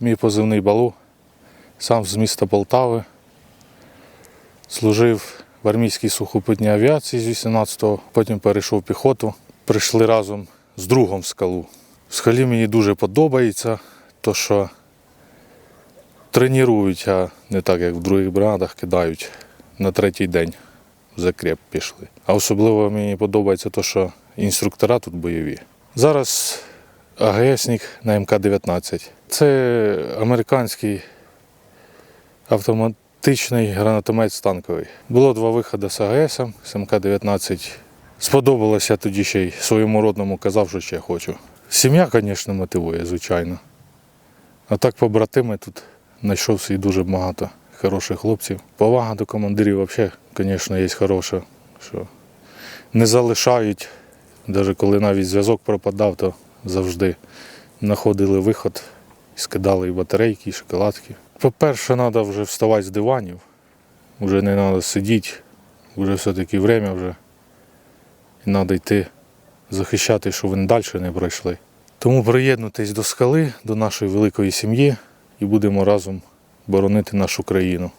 Мій позивний балу, сам з міста Полтави. Служив в армійській сухопутній авіації з 18-го, потім перейшов піхоту. Прийшли разом з другом в скалу. В скалі мені дуже подобається, то що тренують, а не так, як в других бригадах кидають на третій день в закреп пішли. А особливо мені подобається те, що інструктора тут бойові. Зараз АГСник на МК-19. Це американський автоматичний гранатомет танковий. Було два виходи з АГС, з МК-19. Сподобалося тоді ще й своєму родному казав, що ще хочу. Сім'я, звісно, мотивує, звичайно. А так побратими тут знайшов свій дуже багато хороших хлопців. Повага до командирів взагалі, звісно, є хороша, що не залишають, навіть коли навіть зв'язок пропадав, то завжди знаходили виход і скидали і батарейки, і шоколадки. По-перше, треба вже вставати з диванів, вже не треба сидіти, вже все-таки время вже. І треба йти захищати, щоб вони далі не пройшли. Тому приєднуйтесь до скали, до нашої великої сім'ї і будемо разом боронити нашу країну.